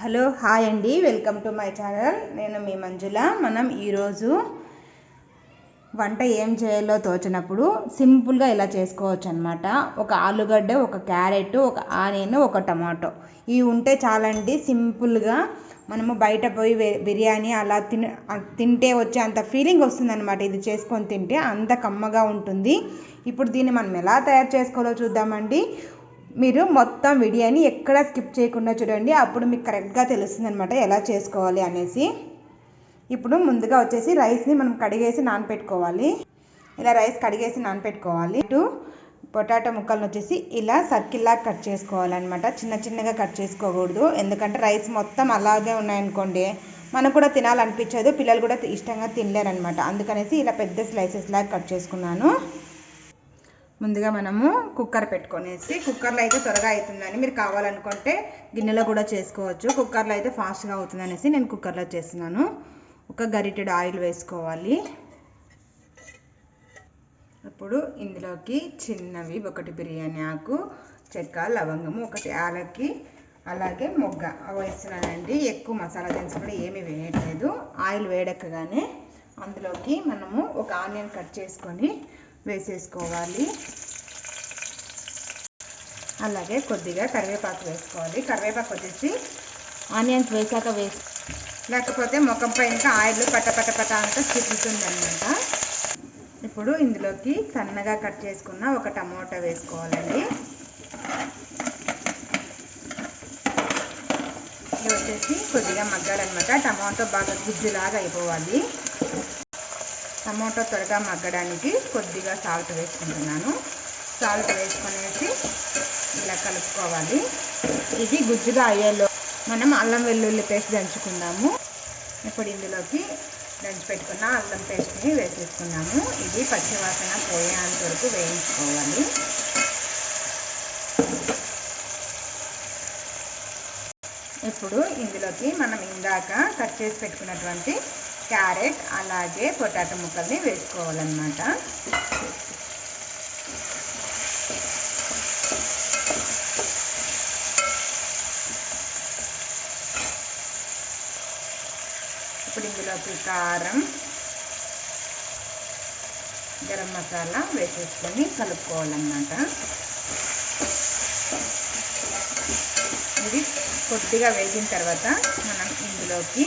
Hello hi అండి. Welcome to my channel. నేను మీ మంజుల. మనం ఈరోజు వంట ఏం చేయాలో తోచినప్పుడు సింపుల్గా ఇలా చేసుకోవచ్చు అనమాట ఒక ఆలుగడ్డ ఒక క్యారెట్ ఒక ఆనియన్ ఒక టమాటో. ఇవి ఉంటే చాలండి సింపుల్గా మనము బయట పోయి బిర్యానీ అలా తిన తింటే వచ్చే అంత ఫీలింగ్ వస్తుందన్నమాట. ఇది చేసుకొని తింటే అంత కమ్మగా ఉంటుంది. ఇప్పుడు దీన్ని మనం ఎలా తయారు చేసుకోవాలో చూద్దామండి. మీరు మొత్తం వీడియోని ఎక్కడ స్కిప్ చేయకుండా చూడండి. అప్పుడు మీకు కరెక్ట్గా తెలుస్తుంది అనమాట ఎలా చేసుకోవాలి అనేసి. ఇప్పుడు ముందుగా వచ్చేసి రైస్ని మనం కడిగేసి నానపెట్టుకోవాలి. ఇలా రైస్ కడిగేసి నానపెట్టుకోవాలి. ఇటు పొటాటో ముక్కలను వచ్చేసి ఇలా సర్కిల్లా కట్ చేసుకోవాలన్నమాట. చిన్న చిన్నగా కట్ చేసుకోకూడదు. ఎందుకంటే రైస్ మొత్తం అలాగే ఉన్నాయనుకోండి మనకు కూడా తినాలనిపించదు. పిల్లలు కూడా ఇష్టంగా తినలేరనమాట అందుకనేసి ఇలా పెద్ద స్లైసెస్ లాగా కట్ చేసుకున్నాను. ముందుగా మనము కుక్కర్ పెట్టుకొనేసి కుక్కర్లో అయితే త్వరగా అవుతుందని మీరు కావాలనుకుంటే గిన్నెలో కూడా చేసుకోవచ్చు. కుక్కర్లో అయితే ఫాస్ట్గా అవుతుంది అనేసి నేను కుక్కర్లో చేస్తున్నాను. ఒక గరిటెడ్ ఆయిల్ వేసుకోవాలి. ఇప్పుడు ఇందులోకి చిన్నవి ఒకటి బిర్యానీ ఆకు చెక్క లవంగము ఒకటి యాలకి అలాగే మొగ్గ. వేస్తున్నానండి. ఎక్కువ మసాలా దినుసులు కూడా ఏమీ వేయట్లేదు. ఆయిల్ వేడెక్కగానే అందులోకి మనము ఒక ఆనియన్ కట్ చేసుకొని వేసేసుకోవాలి అలాగే కొద్దిగా కరివేపాకు వేసుకోవాలి. కరివేపాకు వచ్చేసి ఆనియన్స్ వేసాక వేసి లేకపోతే ముఖం పైన ఆయిల్ పట పట పట అంతా చిక్కుతుందనమాట ఇప్పుడు ఇందులోకి సన్నగా కట్ చేసుకున్న ఒక టమోటా వేసుకోవాలండి. ఇది వచ్చేసి కొద్దిగా మగ్గాలన్నమాట. టమాటో బాగా గుజ్జులాగా అయిపోవాలి. టమాటో త్వరగా మగ్గడానికి కొద్దిగా సాల్ట్ వేసుకుంటున్నాను. సాల్ట్ వేసుకునేసి ఇలా కలుపుకోవాలి. ఇది గుజ్జుగా అయ్యేలో మనం అల్లం వెల్లుల్లి పేస్ట్ దంచుకుందాము. ఇప్పుడు ఇందులోకి దంచి పెట్టుకున్న అల్లం పేస్ట్ని వేసేసుకున్నాము. ఇది పచ్చివాసన పోయేంత వరకు వేయించుకోవాలి. ఇప్పుడు ఇందులోకి మనం ఇందాక కట్ చేసి పెట్టుకున్నటువంటి క్యారెట్ అలాగే పొటాటో ముక్కల్ని వేసుకోవాలన్నమాట. ఇప్పుడు ఇందులోకి కారం గరం మసాలా వేసేసుకొని కలుపుకోవాలన్నమాట. ఇది కొద్దిగా వేగిన తర్వాత మనం ఇందులోకి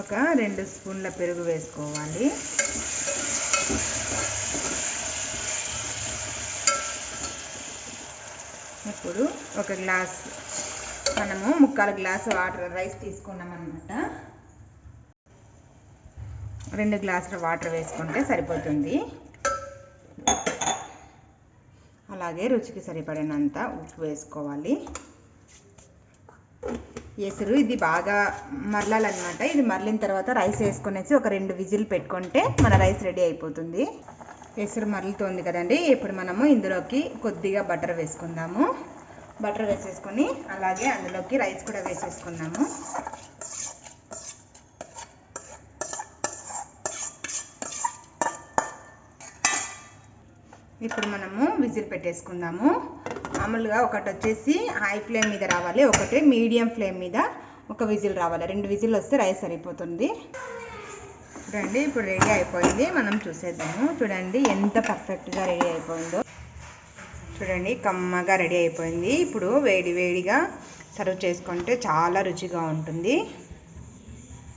ఒక రెండు స్పూన్ల పెరుగు వేసుకోవాలి. ఇప్పుడు ఒక గ్లాస్ మనము ముక్కాలు గ్లాసు వాటర్ రైస్ తీసుకున్నాం అనమాట రెండు గ్లాసుల వాటర్ వేసుకుంటే సరిపోతుంది. అలాగే రుచికి సరిపడినంత ఉప్పు వేసుకోవాలి. ఎసురు. ఇది బాగా మరలాలన్నమాట. ఇది మరలిన తర్వాత రైస్ వేసుకునేసి ఒక రెండు విజిల్ పెట్టుకుంటే మన రైస్ రెడీ అయిపోతుంది. ఎసురు మరలుతోంది కదండి. ఇప్పుడు మనము ఇందులోకి కొద్దిగా బటర్ వేసుకుందాము. బటర్ వేసేసుకొని అలాగే అందులోకి రైస్ కూడా వేసేసుకుందాము. ఇప్పుడు మనము విజిల్ పెట్టేసుకుందాము. మామూలుగా ఒకటి వచ్చేసి హై ఫ్లేమ్ మీద రావాలి ఒకటి మీడియం ఫ్లేమ్ మీద ఒక విజిల్ రావాలి. రెండు విజిల్ వస్తే రైస్ సరిపోతుంది. చూడండి ఇప్పుడు రెడీ అయిపోయింది. మనం చూసేద్దాము. చూడండి ఎంత పర్ఫెక్ట్గా రెడీ అయిపోయిందో. చూడండి కమ్మగా రెడీ అయిపోయింది. ఇప్పుడు వేడి వేడిగా సర్వ్ చేసుకుంటే చాలా రుచిగా ఉంటుంది.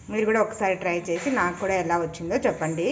మీరు కూడా ఒకసారి ట్రై చేసి నాకు కూడా ఎలా వచ్చిందో చెప్పండి.